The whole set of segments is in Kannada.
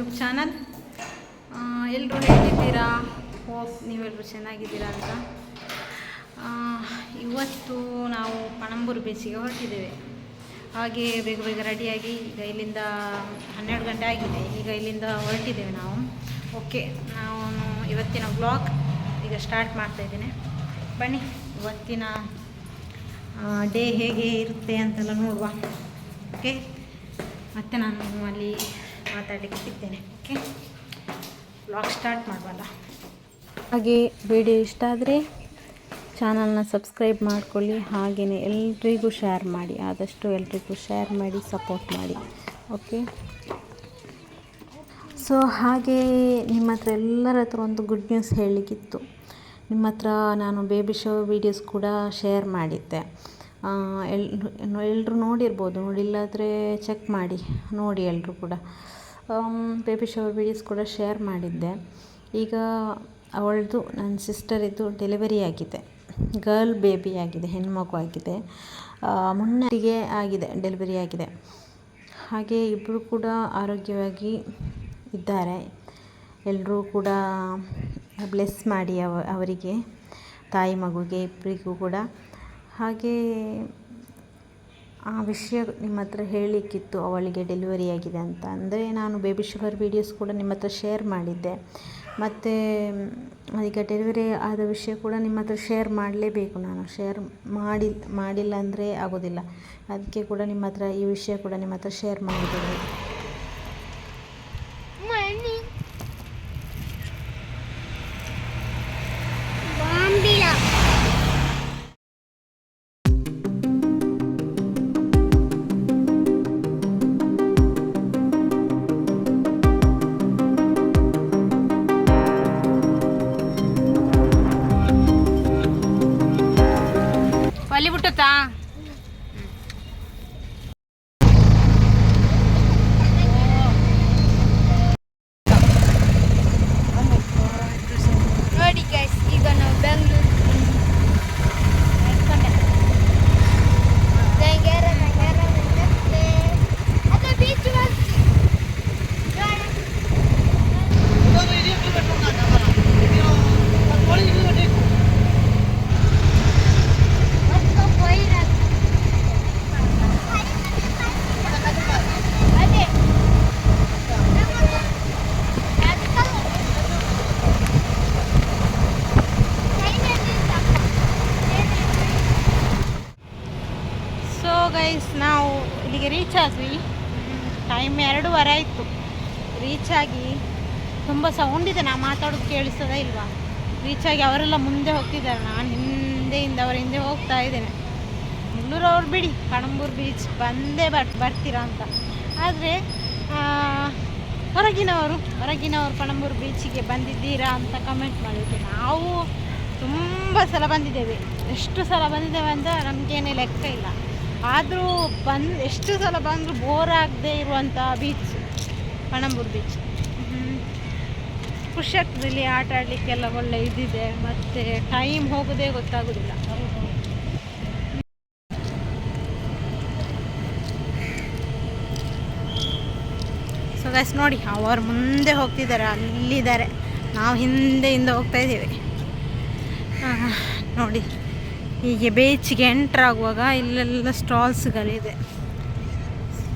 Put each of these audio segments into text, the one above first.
YouTube channel. ಎಲ್ಲರೂ ಹೇಗಿದ್ದೀರಾ? ಹೋಪ್ ನೀವೆಲ್ಲರೂ ಚೆನ್ನಾಗಿದ್ದೀರಾ ಅಂತ. ಇವತ್ತು ನಾವು ಪಣಂಬೂರು ಬೀಚಿಗೆ ಹೊರಟಿದ್ದೇವೆ. ಹಾಗೆ ಬೇಗ ಬೇಗ ರೆಡಿಯಾಗಿ ಈಗ ಇಲ್ಲಿಂದ ಹನ್ನೆರಡು ಗಂಟೆ ಆಗಿದೆ. ಈಗ ಇಲ್ಲಿಂದ ಹೊರಟಿದ್ದೇವೆ ನಾವು. ಓಕೆ ನಾವು ಇವತ್ತಿನ ಬ್ಲಾಗ್ ಈಗ ಸ್ಟಾರ್ಟ್ ಮಾಡ್ತಾ ಇದ್ದೇನೆ. ಬನ್ನಿ, ಇವತ್ತಿನ ಡೇ ಹೇಗೆ ಇರುತ್ತೆ ಅಂತೆಲ್ಲ ನೋಡುವ. ಓಕೆ ಮತ್ತೆ ನಾನು ಅಲ್ಲಿ ಮಾತಾಡಲಿಕ್ಕೆ ಸಿಗ್ತೇನೆ ಓಕೆ ಬ್ಲಾಗ್ ಸ್ಟಾರ್ಟ್ ಮಾಡುವಲ್ಲ ಹಾಗೆ ವಿಡಿಯೋ ಇಷ್ಟ ಆದರೆ ಚಾನಲ್ನ ಸಬ್ಸ್ಕ್ರೈಬ್ ಮಾಡ್ಕೊಳ್ಳಿ ಹಾಗೆಯೇ ಎಲ್ರಿಗೂ ಶೇರ್ ಮಾಡಿ, ಆದಷ್ಟು ಎಲ್ರಿಗೂ ಶೇರ್ ಮಾಡಿ ಸಪೋರ್ಟ್ ಮಾಡಿ ಓಕೆ ಸೊ ಹಾಗೆ ನಿಮ್ಮ ಹತ್ರ ಎಲ್ಲರ ಹತ್ರ ಒಂದು ಗುಡ್ ನ್ಯೂಸ್ ಹೇಳಲಿಕ್ಕಿತ್ತು ನಿಮ್ಮ ಹತ್ರ ನಾನು ಬೇಬಿ ಶೋ ವೀಡಿಯೋಸ್ ಕೂಡ ಶೇರ್ ಮಾಡಿದ್ದೆ. ಎಲ್ ಎಲ್ಲರೂ ನೋಡಿರ್ಬೋದು, ನೋಡಿಲ್ಲಾದರೆ ಚೆಕ್ ಮಾಡಿ, ನೋಡಿ ಎಲ್ಲರೂ ಕೂಡ. ಬೇಬಿ ಶವರ್ ವೀಡಿಯೋಸ್ ಕೂಡ ಶೇರ್ ಮಾಡಿದ್ದೆ. ಈಗ ಅವಳದು ನನ್ನ ಸಿಸ್ಟರಿದ್ದು ಡೆಲಿವರಿ ಆಗಿದೆ. ಗರ್ಲ್ ಬೇಬಿ ಆಗಿದೆ, ಹೆಣ್ಮಗು ಆಗಿದೆ. ಮುನ್ನಿಗೆ ಆಗಿದೆ ಡೆಲಿವರಿ ಆಗಿದೆ. ಹಾಗೆ ಇಬ್ಬರು ಕೂಡ ಆರೋಗ್ಯವಾಗಿ ಇದ್ದಾರೆ. ಎಲ್ಲರೂ ಕೂಡ ಬ್ಲೆಸ್ ಮಾಡಿ ಅವ, ಅವರಿಗೆ, ತಾಯಿ ಮಗುಗೆ ಇಬ್ಬರಿಗೂ ಕೂಡ. ಹಾಗೆ ಆ ವಿಷಯ ನಿಮ್ಮ ಹತ್ರ ಹೇಳಲಿಕ್ಕಿತ್ತು, ಅವಳಿಗೆ ಡೆಲಿವರಿ ಆಗಿದೆ ಅಂತ. ಅಂದರೆ ನಾನು ಬೇಬಿ ಶವರ್ ವೀಡಿಯೋಸ್ ಕೂಡ ನಿಮ್ಮ ಹತ್ರ ಶೇರ್ ಮಾಡಿದ್ದೆ. ಮತ್ತು ಈಗ ಡೆಲಿವರಿ ಆದ ವಿಷಯ ಕೂಡ ನಿಮ್ಮ ಹತ್ರ ಶೇರ್ ಮಾಡಲೇಬೇಕು ನಾನು. ಶೇರ್ ಮಾಡಿ, ಮಾಡಿಲ್ಲ ಅಂದರೆ ಆಗೋದಿಲ್ಲ. ಅದಕ್ಕೆ ಕೂಡ ನಿಮ್ಮ ಹತ್ರ ಈ ವಿಷಯ ಕೂಡ ನಿಮ್ಮ ಹತ್ರ ಶೇರ್ ಮಾಡಿದ್ದೇನೆ. ಇಲ್ಲಿಗೆ ರೀಚ್ ಆದ್ವಿ. ಟೈಮ್ ಎರಡೂವರೆ ಆಯಿತು. ರೀಚ್ ಆಗಿ ತುಂಬ ಸೌಂಡ್ ಇದೆ. ನಾ ಮಾತಾಡೋದು ಕೇಳಿಸ್ತದ ಇಲ್ವಾ? ರೀಚ್ ಆಗಿ ಅವರೆಲ್ಲ ಮುಂದೆ ಹೋಗ್ತಿದ್ದಾರೆ. ನಾನು ಹಿಂದೆಯಿಂದ ಅವರ ಹಿಂದೆ ಹೋಗ್ತಾ ಇದ್ದೇನೆ. ಮಂಗ್ಳೂರು ಅವ್ರು ಬಿಡಿ, ಕಣಂಬೂರು ಬೀಚ್ ಬಂದೇ ಬರ್, ಬರ್ತೀರಾ ಅಂತ. ಆದರೆ ಹೊರಗಿನವರು ಹೊರಗಿನವರು ಕಣಂಬೂರು ಬೀಚಿಗೆ ಬಂದಿದ್ದೀರಾ ಅಂತ ಕಮೆಂಟ್ ಮಾಡಿದ್ದೆ ನಾವು ತುಂಬ ಸಲ ಬಂದಿದ್ದೇವೆ. ಎಷ್ಟು ಸಲ ಬಂದಿದ್ದೇವೆ ಅಂತ ನಮಗೇನೇ ಲೆಕ್ಕ ಇಲ್ಲ. ಆದರೂ ಬಂದು, ಎಷ್ಟು ಸಲ ಬಂದರೂ ಬೋರ್ ಆಗದೆ ಇರುವಂಥ ಬೀಚ್ ಪಣಂಬೂರ್ ಬೀಚ್ ಖುಷಿ ಆಟ ಆಡಲಿಕ್ಕೆಲ್ಲ ಒಳ್ಳೆ ಇದಿದೆ, ಮತ್ತು ಟೈಮ್ ಹೋಗೋದೇ ಗೊತ್ತಾಗೋದಿಲ್ಲ. ಸೊ ಗೈಸ್ ನೋಡಿ, ಅವರು ಮುಂದೆ ಹೋಗ್ತಿದ್ದಾರೆ, ಅಲ್ಲಿದ್ದಾರೆ. ನಾವು ಹಿಂದೆ ಹಿಂದೆ ಹೋಗ್ತಾ ಇದ್ದೀವಿ. ನೋಡಿ. ಹೀಗೆ ಬೀಚ್ಗೆ ಎಂಟ್ರ್ ಆಗುವಾಗ ಇಲ್ಲೆಲ್ಲ ಸ್ಟಾಲ್ಸ್ಗಳಿದೆ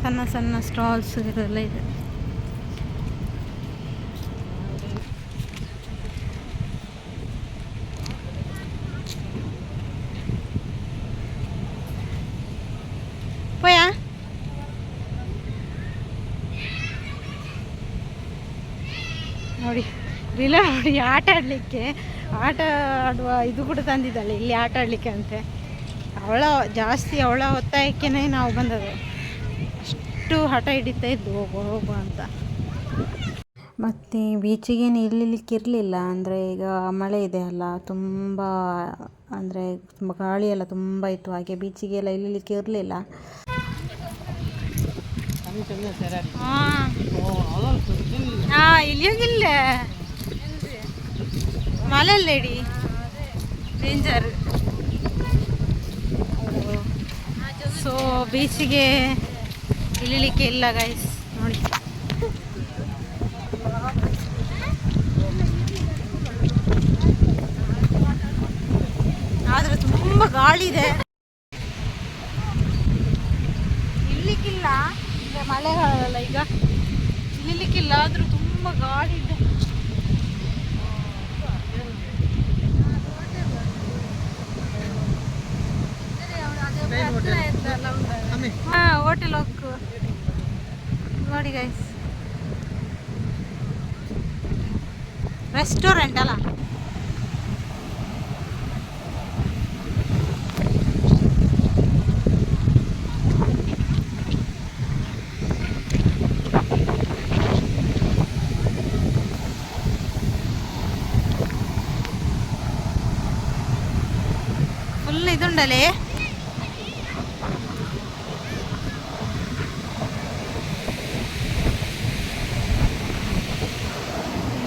ಸಣ್ಣ ಸಣ್ಣ ಸ್ಟಾಲ್ಸ್ಗಳೆಲ್ಲ ಇದೆ ನೋಡಿ ರೀಲ ನೋಡಿ ಆಟ ಆಡಲಿಕ್ಕೆ ಆಟ ಆಡುವ ಇದು ಕೂಡ ತಂದಿದ್ದಾಳೆ ಇಲ್ಲಿ ಆಟ ಆಡಲಿಕ್ಕೆ ಅಂತೆ. ಅವಳ ಜಾಸ್ತಿ ಅವಳ ಒತ್ತಾಯಕ್ಕೇ ನಾವು ಬಂದದ್ದು. ಅಷ್ಟು ಹಠ ಹಿಡಿತಾ ಇದ್ದು ಹೋಗು ಹೋಗು ಅಂತ. ಮತ್ತು ಬೀಚಿಗೆ ಇಲ್ಲಿಲಿಕ್ಕೆ ಇರಲಿಲ್ಲ ಅಂದರೆ ಈಗ ಮಳೆ ಇದೆ ಅಲ್ಲ ತುಂಬ ಅಂದರೆ ತುಂಬ ಗಾಳಿ ಎಲ್ಲ ತುಂಬ ಇತ್ತು ಹಾಗೆ ಬೀಚಿಗೆ ಎಲ್ಲ ಇಲ್ಲಿಲಿಕ್ಕೆ ಇರಲಿಲ್ಲ ಹಾಂ ಹಾಂ മലല്ലേടി ಡೇಂಜರ್. ಸೊ, ಬೀಚಿಗೆ ಇಳಿಲಿಕ್ಕೆ ಇಲ್ಲ ಗೈಸ್ ನೋಡಿ. ಆದ್ರೆ ತುಂಬ ಗಾಳಿ ಇದೆ. ಇಳಿಲಿಕ್ಕಿಲ್ಲ. ಈಗ ಮಳೆಗಾಲಲ್ಲ ಈಗ. ಇಳಿಲಿಕ್ಕಿಲ್ಲ, ಆದರೂ ತುಂಬ ಗಾಳಿ ಇದೆ. ಹೋಟೆಲ್ ಹೋಗು ನೋಡಿ ಗೈಸ್ ರೆಸ್ಟೋರೆಂಟ್ ಅಲ್ಲ ಫುಲ್ ಇದುಂಡಲೇ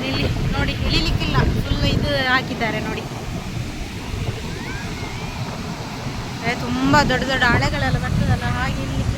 ಇಲ್ಲಿ ನೋಡಿ ಇಳಿಲಿಕ್ಕಿಲ್ಲ. ಫುಲ್ ಇದು ಹಾಕಿದ್ದಾರೆ ನೋಡಿ. ತುಂಬಾ ದೊಡ್ಡ ದೊಡ್ಡ ಹಳೆಗಳೆಲ್ಲ ಬರ್ತದಲ್ಲ ಹಾಗೆ ಇಳಿಲಿಕ್ಕಿಲ್ಲ.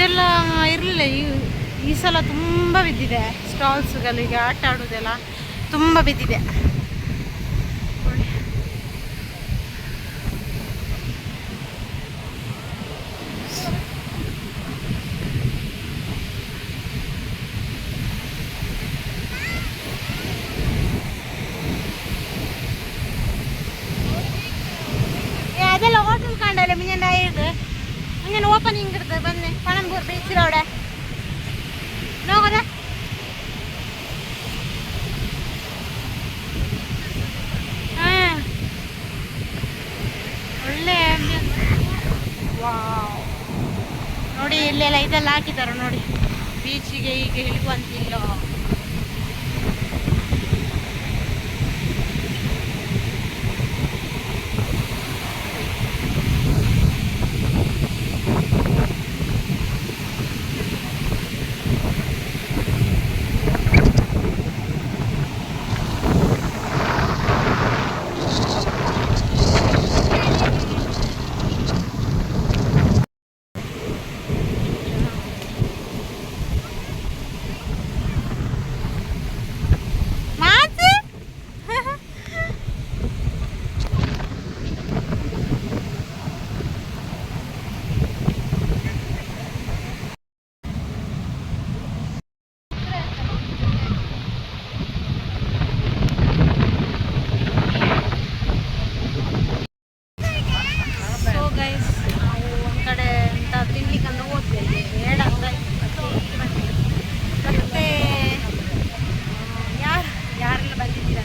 ಇದೆಲ್ಲ ಇರಲಿಲ್ಲ. ಈ ಸಲ ತುಂಬ ಬಿದ್ದಿದೆ. ಸ್ಟಾಲ್ಸ್ಗಳಿಗೆ ಆಟ ಆಡೋದೆಲ್ಲ ತುಂಬ ಬಿದ್ದಿದೆ. ಅದೆಲ್ಲ ಇನ್ನೇನು ಓಪನಿಂಗ್ ಇರ್ತದೆ? ಬನ್ನಿ, ಪಣಂಬೂರ್ ಬೀಚ್ ರೋಡ ನೋಗೋದ ಒಳ್ಳೆ ನೋಡಿ, ಇಲ್ಲೆಲ್ಲ ಇದೆಲ್ಲ ಹಾಕಿದ್ದಾರೆ ನೋಡಿ. ಬೀಚಿಗೆ ಈಗ ಇಲ್ವಂತಿಲ್ಲ ಗೈಸ್ ನಾವು ಒಂದು ಕಡೆ ಅಂತ ತಿನ್ಲಿಕ್ಕಂತ ಹೋಗ್ತೇವೆ. ಬೇಡ ಅಂತ ಮತ್ತೆ ಯಾರು, ಯಾರೆಲ್ಲ ಬಂದಿದ್ದೀರಾ?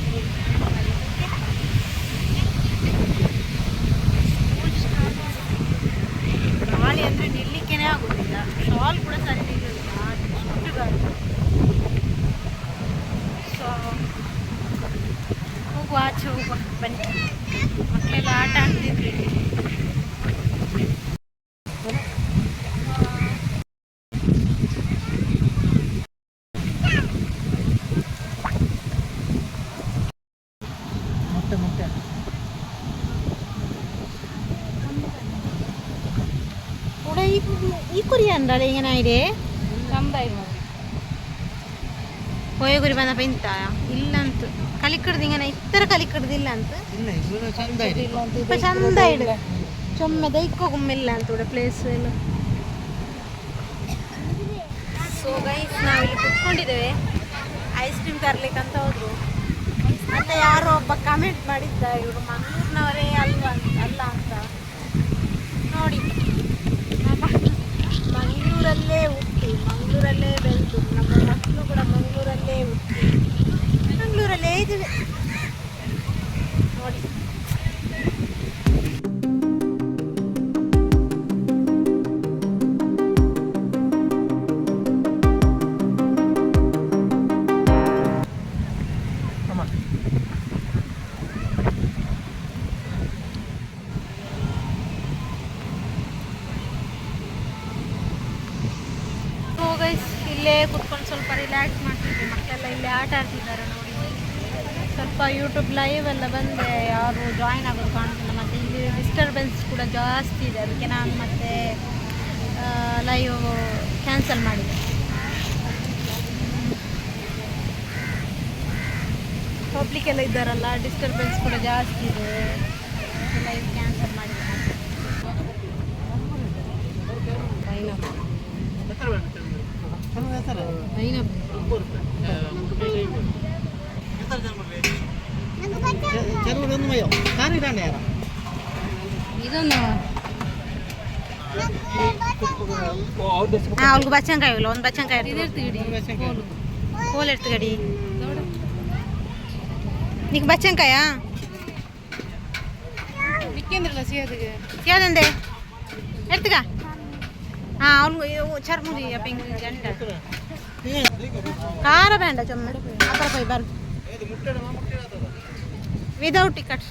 ಗಾಳಿ ಅಂದರೆ ನಿಲ್ಲಕ್ಕೇನೆ ಆಗೋದಿಲ್ಲ. ಶಾಲ್ ಕೂಡ ಸರಿ ನಿಲ್ಲುದಿಲ್ಲ. ಅಷ್ಟು ಗಾಳಿ. ಸೊ ಹೋಗುವ ಆಚೆ ಹೋಗುವ. ಬನ್ನಿ. ಮಕ್ಕಳೆಲ್ಲ ಆಟ ಆಡ್ತಿದ್ರು മുട്ട മുട്ട ഇവിടെ ഈ ഈ കുരി ഉണ്ടല്ലേ ഇങ്ങനെ ആയിരേ പോയ കുരി ಬಂದಪ್ಪ ಇಂತ ಇಲ್ಲ ಅಂತ ಕಲಿಕಡ್ದು ಹಿಂಗೆ ಇತ್ತರ ಕಲಿಕಡ್ದಿಲ್ಲ ಅಂತ ಇಲ್ಲ ಇವರು ಚಂದ ಇದೆ ಇಪ್ಪ ಚಂದ ಇಡು ಚೊಮ್ಮೆ ದೈಕೋ ಗುಮ್ಮಿಲ್ಲ ಅಂತ ഇവിടെ ಪ್ಲೇಸ್ ಎಲ್ಲ ಸೊ ಗೈಸ್ ನಾವಿಲ್ಲಿ ಕುತ್ಕೊಂಡಿದ್ದೇವೆ ಐಸ್ ಕ್ರೀಮ್ ತರ್ಲಿಕ್ಕೆ ಅಂತ ಹೋದ್ರು ಮತ್ತೆ ಯಾರೋ ಒಬ್ಬ ಕಮೆಂಟ್ ಮಾಡಿದ್ದ ಇವರು ಮಂಗಳೂರಿನವರೇ ಅಲ್ವಾ ಅಂತ- ಅಲ್ಲ ಅಂತ ನೋಡಿ ನಮ್ಮ ಮಂಗಳೂರಲ್ಲೇ ಹುಟ್ಟಿ ಮಂಗಳೂರಲ್ಲೇ ಬೆಳೆದು ನಮ್ಮ ಮಕ್ಕಳು ಕೂಡ ಮಂಗಳೂರಲ್ಲೇ ಹುಟ್ಟಿ ಮಂಗಳೂರಲ್ಲೇ ಇದ್ದೀವಿ ಇಲ್ಲೇ ಕುತ್ಕೊಂಡು ಸ್ವಲ್ಪ ರಿಲ್ಯಾಕ್ಸ್ ಮಾಡ್ತಿದ್ದೆ ಮಕ್ಕಳೆಲ್ಲ ಇಲ್ಲೇ ಆಟ ಆಡ್ತಿದ್ದಾರೆ ನೋಡಿ. ಸ್ವಲ್ಪ ಯೂಟ್ಯೂಬ್ ಲೈವ್ ಎಲ್ಲ ಬಂದೆ ಯಾರು ಜಾಯಿನ್ ಆಗೋದು ಕಾಣ್ತಿಲ್ಲ ಮತ್ತು ಇಲ್ಲಿ ಡಿಸ್ಟರ್ಬೆನ್ಸ್ ಕೂಡ ಜಾಸ್ತಿ ಇದೆ. ಅದಕ್ಕೆ ನಾನು ಮತ್ತೆ ಲೈವ್ ಕ್ಯಾನ್ಸಲ್ ಮಾಡಿದೆ. ಪಬ್ಲಿಕ್ ಎಲ್ಲ ಇದ್ದಾರಲ್ಲ ಡಿಸ್ಟರ್ಬೆನ್ಸ್ ಕೂಡ ಜಾಸ್ತಿ ಇದೆ. ಲೈವ್ ಕ್ಯಾನ್ಸಲ್ ಮಾಡಿದೆ. ಎತ್ತರ ಬೇಡ ಚಂದ ಎತ್ತರ ಎತ್ತರ ಚೆರುವು ಒಂದು ಮಯ್ಯೋ ಕಾರಿ ದಾಂಡ ಯಾರ ಇದೊಂದು ಓ ಹೌದು ಹಾಂ ಅವ್ಳಿಗೆ ಬಚ್ಚಂಕಾಯಿ ಇಲ್ಲ ಒಂದು ಬಚ್ಚಂಕಾಯಿ ಕೋಲ್ ಎಡ್ತು ಗಡಿ నీకు బచ్చంకాయా ಯಾವ್ದಂದೆ ಎಡ್ತಗ ಹಾಂ ಅವ್ನು ಚರ್ಮುರಿ ಗಂಡ ಖಾರ ಬೇಡ ಚೊಮ್ಮೆ ಅಪ್ಪರ ಪೈ ಬರ್ ವಿದೌಟ್ ಟಿಕೆಟ್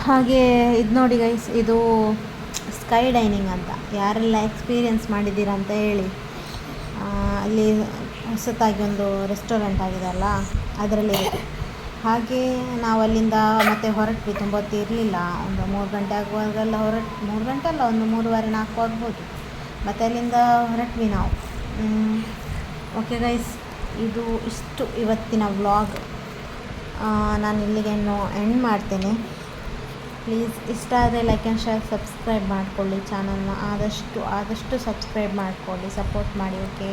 ಹಾಗೆ ಇದು ನೋಡಿ ಗೈಸ್ ಇದು ಸ್ಕೈ ಡೈನಿಂಗ್ ಅಂತ. ಯಾರೆಲ್ಲ ಎಕ್ಸ್ಪೀರಿಯನ್ಸ್ ಮಾಡಿದ್ದೀರಾ ಅಂತ ಹೇಳಿ. ಆ, ಅಲ್ಲಿ ಹೊಸತಾಗಿ ಒಂದು ರೆಸ್ಟೋರೆಂಟ್ ಆಗಿದೆ ಅಲ್ಲ, ಅದರಲ್ಲಿ ಹಾಗೆ ನಾವು ಅಲ್ಲಿಂದ ಮತ್ತೆ ಹೊರಟ್ವಿ, ತುಂಬ ಹೊತ್ತು ಒಂದು ಮೂರು ಗಂಟೆ ಆಗುವಾಗೆಲ್ಲ ಹೊರಟು, ಮೂರು ಗಂಟೆ ಅಲ್ಲ, ಒಂದು ಮೂರುವರೆ ನಾಲ್ಕು ಆಗ್ಬೋದು. ಮತ್ತು ಅಲ್ಲಿಂದ ಹೊರಟ್ವಿ ನಾವು. ಓಕೆ ಗೈಸ್, ಇದು ಇಷ್ಟು ಇವತ್ತಿನ ವ್ಲಾಗ್. ನಾನು ಇಲ್ಲಿಗೆ ಎಂಡ್ ಮಾಡ್ತೇನೆ. ಪ್ಲೀಸ್, ಇಷ್ಟ ಆದರೆ ಲೈಕ್ ಆ್ಯಂಡ್ ಶೇರ್, ಸಬ್ಸ್ಕ್ರೈಬ್ ಮಾಡಿಕೊಳ್ಳಿ ಚಾನಲ್ನ. ಆದಷ್ಟು ಆದಷ್ಟು ಸಬ್ಸ್ಕ್ರೈಬ್ ಮಾಡಿಕೊಳ್ಳಿ, ಸಪೋರ್ಟ್ ಮಾಡಿ, ಓಕೆ?